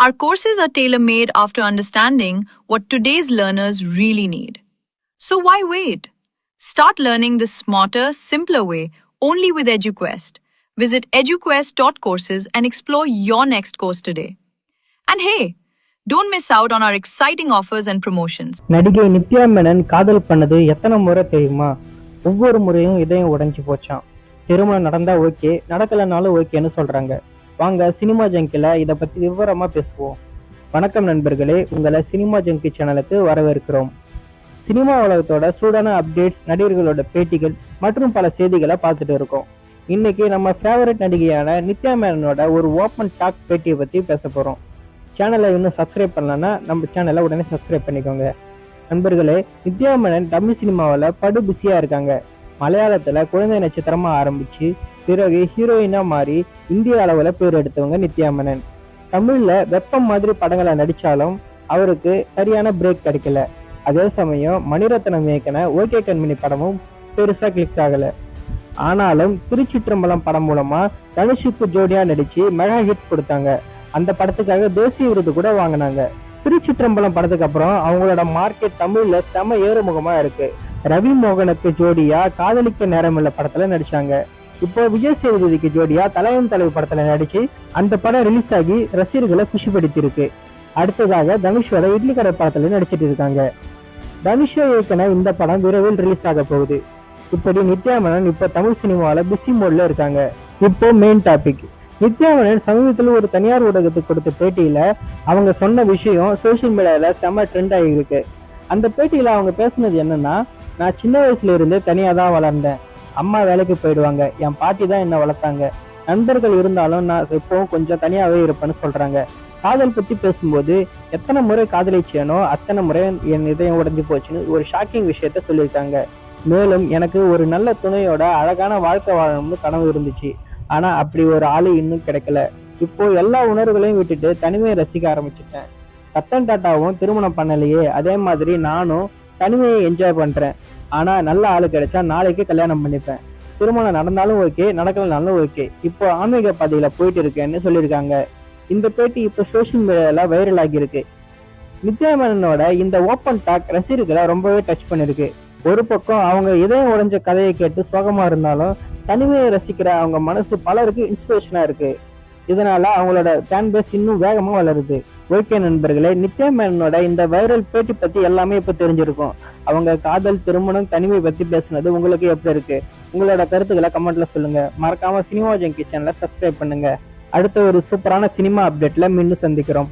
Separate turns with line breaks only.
Our courses are tailor made after understanding what today's learners really need. So why wait? Start learning the smarter, simpler way only with EduQuest. Visit eduquest.courses and explore your next course today. And hey, don't miss out on our exciting offers and promotions.
நடிகை நித்யா மேனன் காதல் பண்ணது எத்தனை முறை தெரியுமா ஒவ்வொரு முறையும் இதயம் உடைஞ்சு போச்சான் திருமணம் நடந்தா ஓகே நடக்கலைனாலும் ஓகேன்னு சொல்றாங்க வாங்க சினிமா ஜங்கில இதை பத்தி விவரமா பேசுவோம். வணக்கம் நண்பர்களே உங்களை சினிமா ஜங்கி சேனலுக்கு வரவேற்கிறோம். சினிமா உலகத்தோட சூடான அப்டேட்ஸ் நடிகர்களோட பேட்டிகள் மற்றும் பல செய்திகளை பார்த்துட்டு இருக்கோம். இன்னைக்கு நம்ம ஃபேவரட் நடிகையான நித்யா மேனனோட ஒரு ஓப்பன் டாக் பேட்டியை பத்தி பேச போறோம். சேனலை இன்னும் சப்ஸ்கிரைப் பண்ணலன்னா நம்ம சேனலை உடனே சப்ஸ்கிரைப் பண்ணிக்கோங்க. நண்பர்களே நித்யா மேனன் தமிழ் சினிமாவில் படு பிஸியாக இருக்காங்க. மலையாளத்துல குழந்தை நட்சத்திரமா ஆரம்பிச்சு பிறகு ஹீரோயினா மாறி இந்திய அளவுல பேர் எடுத்தவங்க நித்யா மேனன் தமிழ்ல வெப்பம் மாதிரி படங்களை நடிச்சாலும் அவருக்கு சரியான பிரேக் கிடைக்கல. அதே சமயம் மணிரத்னம் இயக்கின ஓகே கண்மணி படமும் பெருசா கிளிக் ஆகல. ஆனாலும் திருச்சிற்றம்பலம் படம் மூலமா தனுஷுக்கு ஜோடியா நடிச்சு மெகா ஹிட் கொடுத்தாங்க. அந்த படத்துக்காக தேசிய விருது கூட வாங்கினாங்க. திருச்சிற்றம்பலம் படத்துக்கு அப்புறம் அவங்களோட மார்க்கெட் தமிழ்ல செம ஏறுமுகமா இருக்கு. ரவி மோகனுக்கு ஜோடியா காதலிக்க நேரமில்ல படத்துல நடிச்சாங்க. இப்போ விஜய் சேதுபதிக்கு ஜோடியா தலைவன் தலைவி படத்துல நடிச்சு அந்த படம் ரிலீஸ் ஆகி ரசிகர்களை குஷிப்படுத்தியிருக்கு. அடுத்ததாக தனுஷோட இட்லி கடை படத்துல நடிச்சிட்டு இருக்காங்க. தனுஷோ இயக்கின இந்த படம் விரைவில் ரிலீஸ் ஆக போகுது. இப்படி நித்யாமனன் இப்போ இப்ப தமிழ் சினிமாவில பிஸி மோட்ல இருக்காங்க. இப்போ மெயின் டாபிக் நித்யாமனன் சமீபத்தில் ஒரு தனியார் ஊடகத்துக்கு கொடுத்த பேட்டியில அவங்க சொன்ன விஷயம் சோஷியல் மீடியாவில் செம ட்ரெண்ட் ஆகியிருக்கு அந்த பேட்டியில அவங்க பேசுனது என்னன்னா நான் சின்ன வயசுல இருந்தே தனியாக தான் வளர்ந்தேன். அம்மா வேலைக்கு போயிடுவாங்க. என் பாட்டி தான் என்ன வளர்த்தாங்க. நண்பர்கள் இருந்தாலும் நான் எப்பவும் கொஞ்சம் தனியாகவே இருப்பேன்னு சொல்கிறாங்க காதல் பற்றி பேசும்போது எத்தனை முறை காதலிச்சேனோ அத்தனை முறை என் இதயம் உடஞ்சி போச்சுன்னு ஒரு ஷாக்கிங் விஷயத்த சொல்லியிருக்காங்க. மேலும் எனக்கு ஒரு நல்ல துணையோட அழகான வாழ்க்கை வாழணும்னு கனவு இருந்துச்சு. ஆனால் அப்படி ஒரு ஆள் இன்னும் கிடைக்கல. இப்போ எல்லா உணர்வுகளையும் விட்டுட்டு தனிமையை ரசிக்க ஆரம்பிச்சிட்டேன். ரத்தன் டாட்டாவும் திருமணம் பண்ணலையே. அதே மாதிரி நானும் தனிமையை என்ஜாய் பண்ணுறேன் ஆனா நல்ல ஆளு கிடைச்சா நாளைக்கு கல்யாணம் பண்ணிப்பேன். திருமணம் நடந்தாலும் ஓகே நடக்கலனாலும் ஓகே இப்போ ஆன்மீக பாதையில போயிட்டு இருக்கேன்னு சொல்லியிருக்காங்க. இந்த பேட்டி இப்போ சோஷியல் மீடியால வைரல் ஆகியிருக்கு. நித்யாமேனனோட இந்த ஓப்பன் டாக் ரசிகர்களை ரொம்பவே டச் பண்ணிருக்கு ஒரு பக்கம் அவங்க இதயம் உடைஞ்ச கதையை கேட்டு சோகமா இருந்தாலும் தனிமையை ரசிக்கிற அவங்க மனசு பலருக்கு இன்ஸ்பிரேஷனா இருக்கு. இதனால அவங்களோட ஃபேன் பேஸ் இன்னும் வேகமா வளருது. ஓகே நண்பர்களே நித்யா மேனனோட இந்த வைரல் பேட்டி பத்தி எல்லாமே இப்ப தெரிஞ்சிருக்கும். அவங்க காதல் திருமணம் தனிமை பத்தி பேசுனது உங்களுக்கு எப்படி இருக்கு? உங்களோட கருத்துக்களை கமெண்ட்ல சொல்லுங்க. மறக்காம சினிமா ஜங்கி சேனலை சப்ஸ்கிரைப் பண்ணுங்க. அடுத்த ஒரு சூப்பரான சினிமா அப்டேட்ல மீண்டும் சந்திக்கிறோம்.